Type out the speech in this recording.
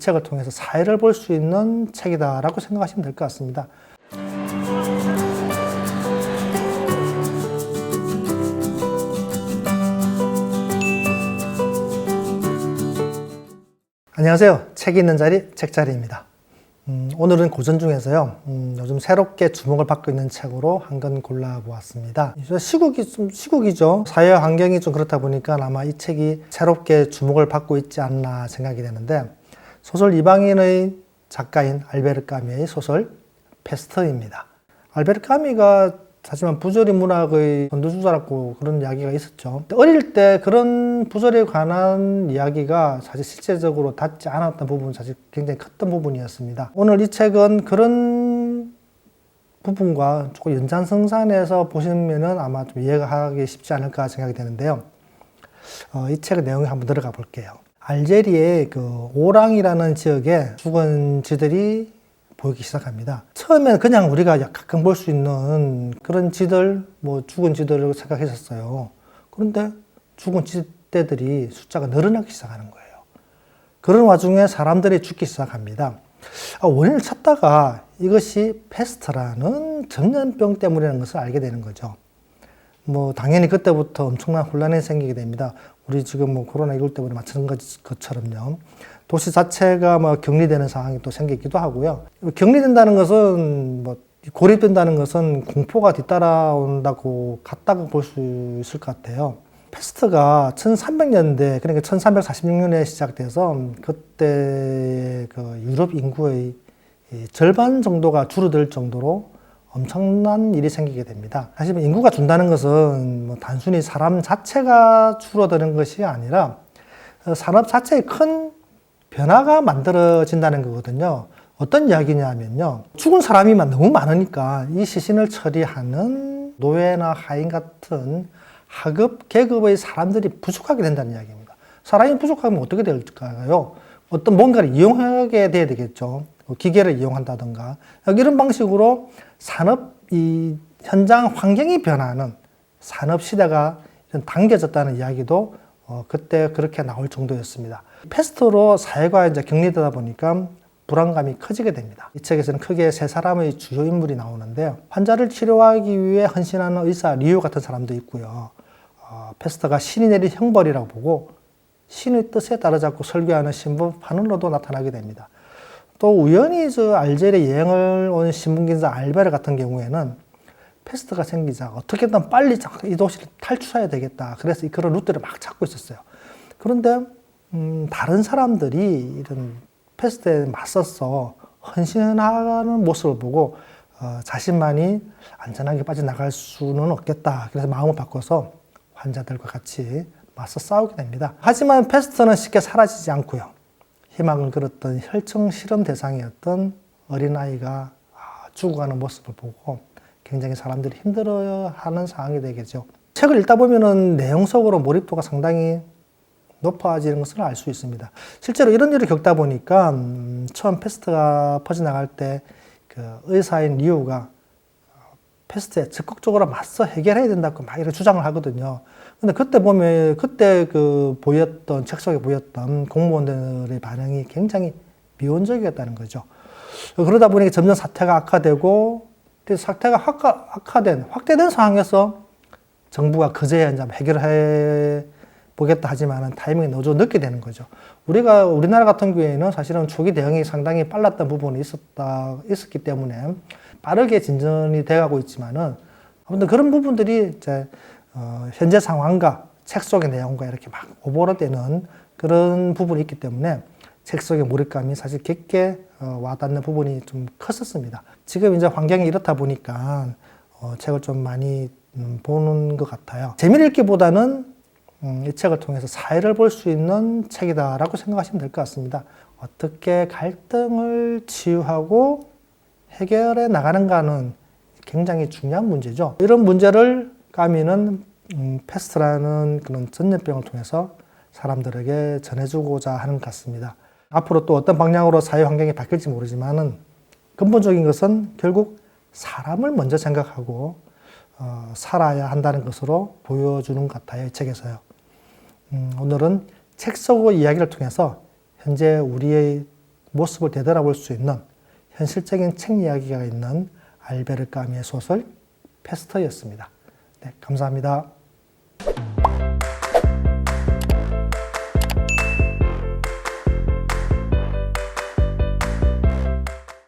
책을 통해서 사회를 볼 수 있는 책이다라고 생각하시면 될 것 같습니다. 안녕하세요. 책 있는 자리 책자리입니다. 음, 오늘은 고전 중에서요. 음, 요즘 새롭게 주목을 받고 있는 책으로 한 권 골라보았습니다. 시국이 좀 시국이죠. 사회 환경이 좀 그렇다 보니까 아마 이 책이 새롭게 주목을 받고 있지 않나 생각이 되는데 소설 이방인의 작가인 알베르 까미의 소설 페스트입니다. 알베르 까미가 하지만 부조리 문학의 선두주자라고 그런 이야기가 있었죠. 어릴 때 그런 부조리에 관한 이야기가 사실 실제적으로 닿지 않았던 부분은 사실 굉장히 컸던 부분이었습니다. 오늘 이 책은 그런 부분과 조금 연장성산해서 보시면은 아마 좀 이해가 하기 쉽지 않을까 생각이 되는데요. 어, 이 책의 내용에 한번 들어가 볼게요. 알제리의 그 오랑이라는 지역에 죽은 쥐들이 보이기 시작합니다. 처음에는 그냥 우리가 가끔 볼 수 있는 그런 쥐들, 뭐 죽은 쥐들을 생각했었어요. 그런데 죽은 쥐떼들이 숫자가 늘어나기 시작하는 거예요. 그런 와중에 사람들이 죽기 시작합니다. 아, 원인을 찾다가 이것이 페스트라는 전염병 때문이라는 것을 알게 되는 거죠. 뭐 당연히 그때부터 엄청난 혼란이 생기게 됩니다. 우리 지금 뭐 코로나 19 때문에 맞추는 것처럼요. 도시 자체가 뭐 격리되는 상황이 또 생기기도 하고요. 격리된다는 것은 뭐 고립된다는 것은 공포가 뒤따라온다고 같다고 볼 수 있을 것 같아요. 패스트가 1300년대, 그러니까 1346년에 시작돼서 그때 그 유럽 인구의 절반 정도가 줄어들 정도로 엄청난 일이 생기게 됩니다. 사실 인구가 준다는 것은 뭐 단순히 사람 자체가 줄어드는 것이 아니라 산업 자체의 큰 변화가 만들어진다는 거거든요. 어떤 이야기냐면요. 죽은 사람이 너무 많으니까 이 시신을 처리하는 노예나 하인 같은 하급, 계급의 사람들이 부족하게 된다는 이야기입니다. 사람이 부족하면 어떻게 될까요? 어떤 뭔가를 이용하게 돼야 되겠죠. 뭐 기계를 이용한다든가. 이런 방식으로 산업, 이 현장 환경이 변하는 산업 시대가 당겨졌다는 이야기도 어, 그때 그렇게 나올 정도였습니다. 패스트로 사회가 이제 격리되다 보니까 불안감이 커지게 됩니다. 이 책에서는 크게 세 사람의 주요 인물이 나오는데요. 환자를 치료하기 위해 헌신하는 의사 리오 같은 사람도 있고요. 어, 패스터가 신이 내린 형벌이라고 보고 신의 뜻에 따라 잡고 설교하는 신부 파눌로도 나타나게 됩니다. 또 우연히 저 알제리 여행을 온 신문기자 알베르 같은 경우에는 패스트가 생기자 어떻게든 빨리 이 도시를 탈출해야 되겠다. 그래서 그런 루트를 막 찾고 있었어요. 그런데 음, 다른 사람들이 이런 패스트에 맞서서 헌신하는 모습을 보고 어, 자신만이 안전하게 빠져나갈 수는 없겠다. 그래서 마음을 바꿔서 환자들과 같이 맞서 싸우게 됩니다. 하지만 패스트는 쉽게 사라지지 않고요. 희망을 걸었던 혈청 실험 대상이었던 어린아이가 아, 죽어가는 모습을 보고 굉장히 사람들이 힘들어하는 상황이 되겠죠. 책을 읽다 보면은 내용 속으로 몰입도가 상당히 높아지는 것을 알 수 있습니다. 실제로 이런 일을 겪다 보니까 음, 처음 패스트가 퍼져나갈 때 그 의사인 리우가 패스트에 적극적으로 맞서 해결해야 된다고 막 이런 주장을 하거든요. 근데 그때 보면 그때 그 보였던 책 속에 보였던 공무원들의 반응이 굉장히 미온적이었다는 거죠. 그러다 보니까 점점 사태가 악화되고 사태가 악화, 악화 된 확대된 상황에서 정부가 그제야 이제 해결해 보겠다 하지만은 타이밍이 너무 늦게 되는 거죠. 우리가 우리나라 같은 경우에는 사실은 초기 대응이 상당히 빨랐던 부분이 있었다 있었기 때문에 빠르게 진전이 돼가고 있지만은 아무튼 그런 부분들이 이제 어, 현재 상황과 책 속의 내용과 이렇게 막 오버랩되는 그런 부분이 있기 때문에 책 속의 몰입감이 사실 깊게 어, 와닿는 부분이 좀 컸었습니다. 지금 이제 환경이 이렇다 보니까 어, 책을 좀 많이 음, 보는 것 같아요. 재미를 읽기보다는 음, 이 책을 통해서 사회를 볼 수 있는 책이다라고 생각하시면 될 것 같습니다. 어떻게 갈등을 치유하고 해결해 나가는가는 굉장히 중요한 문제죠. 이런 문제를 까미는 음, 패스트라는 그런 전염병을 통해서 사람들에게 전해주고자 하는 것 같습니다. 앞으로 또 어떤 방향으로 사회 환경이 바뀔지 모르지만은 근본적인 것은 결국 사람을 먼저 생각하고 어, 살아야 한다는 것으로 보여주는 것 같아요. 이 책에서요. 음, 오늘은 책 속의 이야기를 통해서 현재 우리의 모습을 되돌아볼 수 있는 현실적인 책 이야기가 있는 알베르 까미의 소설 페스터였습니다. 네, 감사합니다.